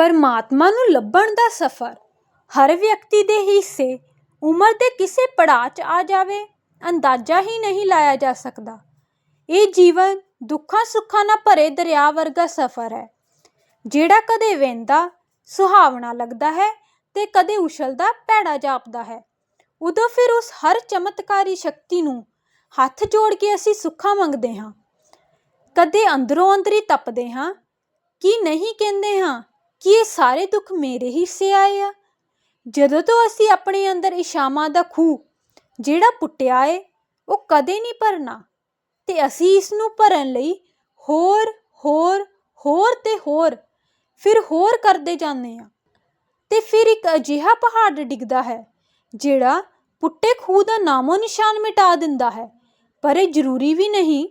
ਪਰਮਾਤਮਾ ਨੂੰ ਲੱਭਣ ਦਾ ਸਫ਼ਰ। ਹਰ ਵਿਅਕਤੀ ਦੇ ਹਿੱਸੇ, ਉਮਰ ਦੇ ਕਿਸੇ ਪੜਾਅ 'ਚ ਆ ਜਾਵੇ, ਅੰਦਾਜ਼ਾ ਹੀ ਨਹੀਂ ਲਾਇਆ ਜਾ ਸਕਦਾ। ਇਹ ਜੀਵਨ ਦੁੱਖਾਂ ਸੁੱਖਾਂ ਨਾਲ ਭਰੇ ਦਰਿਆ ਵਰਗਾ ਸਫ਼ਰ ਹੈ, ਜਿਹੜਾ ਕਦੇ ਵਹਿੰਦਾ, ਸੁਹਾਵਣਾ ਲੱਗਦਾ ਹੈ ਤੇ ਕਦੇ ਉਛਲਦਾ, ਭੈੜਾ ਜਾਪਦਾ ਹੈ। ਉਦੋਂ ਫਿਰ ਉਸ ਹਰ ਚਮਤਕਾਰੀ ਸ਼ਕਤੀ ਨੂੰ ਹੱਥ ਜੋੜ ਕੇ ਅਸੀਂ ਸੁੱਖਾਂ ਮੰਗਦੇ ਹਾਂ। ਕਦੇ ਅੰਦਰੋਂ ਅੰਦਰੀ ਤਪਦੇ ਹਾਂ, ਕਿ ਨਹੀਂ ਕਹਿੰਦੇ ਹਾਂ ਕਿ ਇਹ ਸਾਰੇ ਦੁੱਖ ਮੇਰੇ ਹੀ ਹਿੱਸੇ ਆਏ ਆ? ਜਦੋਂ ਤੋਂ ਅਸੀਂ ਆਪਣੇ ਅੰਦਰ ਇਸ਼ਾਵਾਂ ਦਾ ਖੂਹ, ਜਿਹੜਾ ਪੁੱਟਿਆ ਏ, ਉਹ ਕਦੇ ਨਹੀਂ ਭਰਨਾ ਤੇ ਅਸੀਂ ਇਸ ਨੂੰ ਭਰਨ ਲਈ ਹੋਰ ਹੋਰ ਹੋਰ ਤੇ ਹੋਰ, ਫਿਰ ਹੋਰ ਕਰਦੇ ਜਾਂਦੇ ਆ ਤੇ ਫਿਰ ਇੱਕ ਅਜਿਹਾ ਪਹਾੜ ਡਿੱਗਦਾ ਹੈ, ਜਿਹੜਾ ਪੁੱਟੇ ਖੂਹ ਦਾ ਨਾਮੋ ਨਿਸ਼ਾਨ ਮਿਟਾ ਦਿੰਦਾ ਹੈ। ਪਰ ਇਹ ਜ਼ਰੂਰੀ ਵੀ ਨਹੀਂ,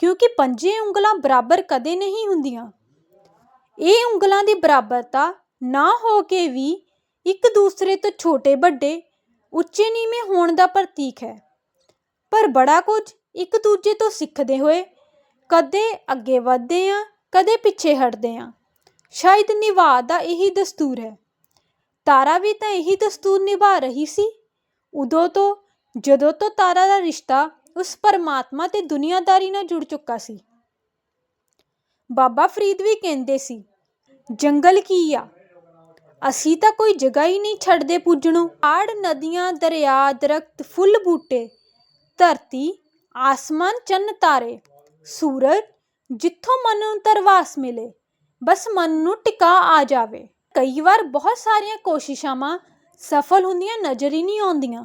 ਕਿਉਂਕਿ ਪੰਜੇ ਉਂਗਲਾਂ ਬਰਾਬਰ ਕਦੇ ਨਹੀਂ ਹੁੰਦੀਆਂ। ਇਹ ਉਂਗਲਾਂ ਦੀ ਬਰਾਬਰਤਾ ਨਾ ਹੋ ਕੇ ਵੀ ਇੱਕ ਦੂਸਰੇ ਤੋਂ ਛੋਟੇ ਵੱਡੇ, ਉੱਚੇ ਨੀਵੇਂ ਹੋਣ ਦਾ ਪ੍ਰਤੀਕ ਹੈ। ਪਰ ਬੜਾ ਕੁਝ ਇੱਕ ਦੂਜੇ ਤੋਂ ਸਿੱਖਦੇ ਹੋਏ ਕਦੇ ਅੱਗੇ ਵਧਦੇ ਆ ਕਦੇ ਪਿੱਛੇ ਹਟਦੇ ਆ ਸ਼ਾਇਦ ਨਿਭਾ ਦਾ ਇਹੀ ਦਸਤੂਰ ਹੈ। ਤਾਰਾ ਵੀ ਤਾਂ ਇਹੀ ਦਸਤੂਰ ਨਿਭਾ ਰਹੀ ਸੀ। ਉਦੋਂ ਤੋਂ, ਜਦੋਂ ਤੋਂ ਤਾਰਾ ਦਾ ਰਿਸ਼ਤਾ ਉਸ ਪਰਮਾਤਮਾ ਤੇ ਦੁਨੀਆਦਾਰੀ ਨਾਲ ਜੁੜ ਚੁੱਕਾ ਸੀ। ਬਾਬਾ ਫਰੀਦ ਵੀ ਕਹਿੰਦੇ ਸੀ, ਜੰਗਲ ਕੀ ਆ? ਅਸੀਂ ਤਾਂ ਕੋਈ ਜਗ੍ਹਾ ਹੀ ਨਹੀਂ ਛੱਡਦੇ ਪੁੱਜਣੋਂ। ਆੜ ਨਦੀਆਂ, ਦਰਿਆ, ਦਰਖਤ, ਫੁੱਲ ਬੂਟੇ, ਧਰਤੀ, ਆਸਮਾਨ, ਚੰਨ ਤਾਰੇ, ਸੂਰਜ, ਜਿੱਥੋਂ ਮਨ ਨੂੰ ਤਰਵਾਸ ਮਿਲੇ, ਬਸ ਮਨ ਨੂੰ ਟਿਕਾ ਆ ਜਾਵੇ। ਕਈ ਵਾਰ ਬਹੁਤ ਸਾਰੀਆਂ ਕੋਸ਼ਿਸ਼ਾਂ ਸਫਲ ਹੁੰਦੀਆਂ, ਨਜ਼ਰ ਹੀ ਨਹੀਂ ਆਉਂਦੀਆਂ।